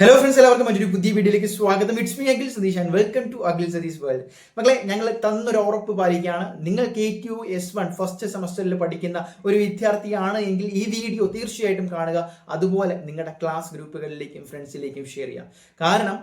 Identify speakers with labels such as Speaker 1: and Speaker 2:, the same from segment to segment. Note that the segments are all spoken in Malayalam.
Speaker 1: ഹലോ ഫ്രണ്ട്സ് എല്ലാവർക്കും മറ്റൊരു പുതിയ വീഡിയോയിലേക്ക് സ്വാഗതം. It's me Akhil Satheesh and welcome to Akhil Satheesh world മക്കളെ ഞങ്ങൾ തന്നൊരു ഉറപ്പ് പാലിക്കുകയാണ്. നിങ്ങൾ K two S one first സെമസ്റ്ററിൽ പഠിക്കുന്ന ഒരു വിദ്യാർത്ഥിയാണ് എങ്കിൽ ഈ വീഡിയോ തീർച്ചയായിട്ടും കാണുക. അതുപോലെ നിങ്ങളുടെ ക്ലാസ് ഗ്രൂപ്പുകളിലേക്കും ഫ്രണ്ട്സിലേക്കും ഷെയർ ചെയ്യാം കാരണം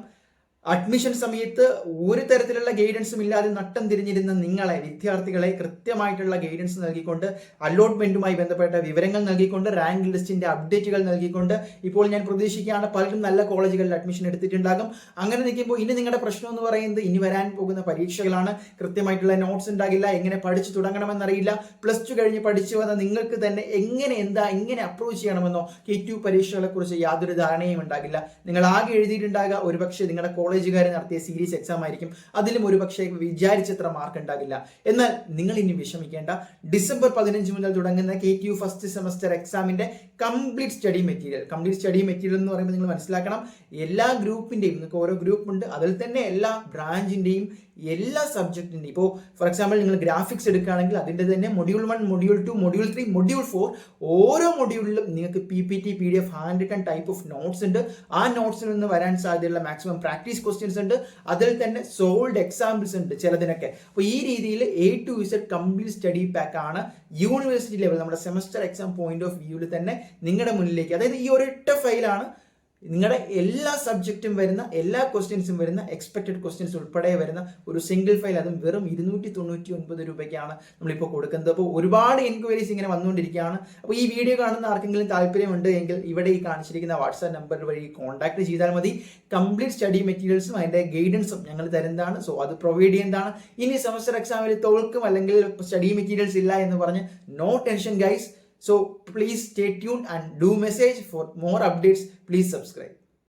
Speaker 1: അഡ്മിഷൻ സമയത്ത് ഒരു തരത്തിലുള്ള ഗൈഡൻസും ഇല്ലാതെ നട്ടം തിരിഞ്ഞിരുന്ന നിങ്ങളെ വിദ്യാർത്ഥികളെ കൃത്യമായിട്ടുള്ള ഗൈഡൻസ് നൽകിക്കൊണ്ട് അലോട്ട്മെന്റുമായി ബന്ധപ്പെട്ട വിവരങ്ങൾ നൽകിക്കൊണ്ട് റാങ്ക് ലിസ്റ്റിന്റെ അപ്ഡേറ്റുകൾ നൽകിക്കൊണ്ട് ഇപ്പോൾ ഞാൻ പ്രതീക്ഷിക്കുകയാണ് പലരും നല്ല കോളേജുകളിൽ അഡ്മിഷൻ എടുത്തിട്ടുണ്ടാകും. അങ്ങനെ നിൽക്കുമ്പോൾ ഇനി നിങ്ങളുടെ പ്രശ്നം എന്ന് പറയുന്നത് ഇനി വരാൻ പോകുന്ന പരീക്ഷകളാണ്. കൃത്യമായിട്ടുള്ള നോട്ട്സ് ഉണ്ടാകില്ല എങ്ങനെ പഠിച്ചു തുടങ്ങണമെന്നറിയില്ല. പ്ലസ് ടു കഴിഞ്ഞ് പഠിച്ചു വന്ന നിങ്ങൾക്ക് തന്നെ എങ്ങനെ എന്താ എങ്ങനെ അപ്രോച്ച് ചെയ്യണമെന്നോ കെ ടു പരീക്ഷകളെ കുറിച്ച് യാതൊരു ധാരണയും ഉണ്ടാകില്ല. നിങ്ങൾ ആകെ എഴുതിയിട്ടുണ്ടാകുക ഒരുപക്ഷെ നിങ്ങളുടെ കോളേജുകാർ നടത്തിയ സീരീസ് എക്സാം ആയിരിക്കും. അതിലും ഒരു പക്ഷേ വിചാരിച്ചത്ര മാർക്ക് ഉണ്ടാകില്ല. എന്നാൽ നിങ്ങൾ ഇനി വിഷമിക്കേണ്ട. ഡിസംബർ പതിനഞ്ച് മുതൽ തുടങ്ങുന്ന K T U first semester എക്സാമിന്റെ complete study material complete study material എന്ന് പറയുമ്പോൾ നിങ്ങൾ മനസ്സിലാക്കണം എല്ലാ ഗ്രൂപ്പിന്റെയും നിങ്ങൾക്ക് ഓരോ ഗ്രൂപ്പ് ഉണ്ട് അതിൽ തന്നെ എല്ലാ ബ്രാഞ്ചിന്റെയും എല്ലാ സബ്ജക്റ്റിന്റെയും ഇപ്പോൾ ഫോർ എക്സാമ്പിൾ നിങ്ങൾ ഗ്രാഫിക്സ് എടുക്കുകയാണെങ്കിൽ അതിന്റെ തന്നെ module one module two module three module four ഓരോ മൊഡ്യൂളിലും നിങ്ങൾക്ക് P P T P D F handwritten type of notes ഉണ്ട്. ആ നോട്ട്സിൽ നിന്ന് വരാൻ സാധ്യതയുള്ള മാക്സിമം പ്രാക്ടീസ് ക്വസ്റ്റ്യൻസ് ഉണ്ട്. അതിൽ തന്നെ സോൾഡ് എക്സാമ്പിൾസ് ഉണ്ട് ചിലതിനൊക്കെ. അപ്പോൾ ഈ രീതിയിൽ A to Z complete study pack ആണ് യൂണിവേഴ്സിറ്റി ലെവൽ നമ്മുടെ സെമസ്റ്റർ എക്സാം പോയിന്റ് ഓഫ് വ്യൂവിൽ തന്നെ നിങ്ങളുടെ മുന്നിലേക്ക്. അതായത് ഈ ഒരൊറ്റ ഫയലാണ് നിങ്ങളുടെ എല്ലാ സബ്ജക്റ്റും വരുന്ന എല്ലാ ക്വസ്റ്റ്യൻസും വരുന്ന എക്സ്പെക്റ്റഡ് ക്വസ്റ്റ്യൻസ് ഉൾപ്പെടെ വരുന്ന ഒരു സിംഗിൾ ഫയൽ അതും വെറും ഇരുന്നൂറ്റി തൊണ്ണൂറ്റി ഒൻപത് രൂപയ്ക്കാണ് നമ്മളിപ്പോൾ കൊടുക്കുന്നത്. അപ്പോൾ ഒരുപാട് എൻക്വയറീസ് ഇങ്ങനെ വന്നുകൊണ്ടിരിക്കുകയാണ്. അപ്പോൾ ഈ വീഡിയോ കാണുന്ന ആർക്കെങ്കിലും താല്പര്യമുണ്ട് എങ്കിൽ ഇവിടെ ഈ കാണിച്ചിരിക്കുന്ന വാട്സാപ്പ് നമ്പർ വഴി കോൺടാക്ട് ചെയ്താൽ മതി. കംപ്ലീറ്റ് സ്റ്റഡി മെറ്റീരിയൽസും അതിന്റെ ഗൈഡൻസും ഞങ്ങൾ തരുന്നതാണ്. സോ അത് പ്രൊവൈഡ് ചെയ്യുന്നതാണ്. ഇനി സെമസ്റ്റർ എക്സാമിൽ തോൽക്കും അല്ലെങ്കിൽ സ്റ്റഡി മെറ്റീരിയൽസ് ഇല്ല എന്ന് പറഞ്ഞ് no tension guys So please stay tuned and do message for more updates. Please subscribe.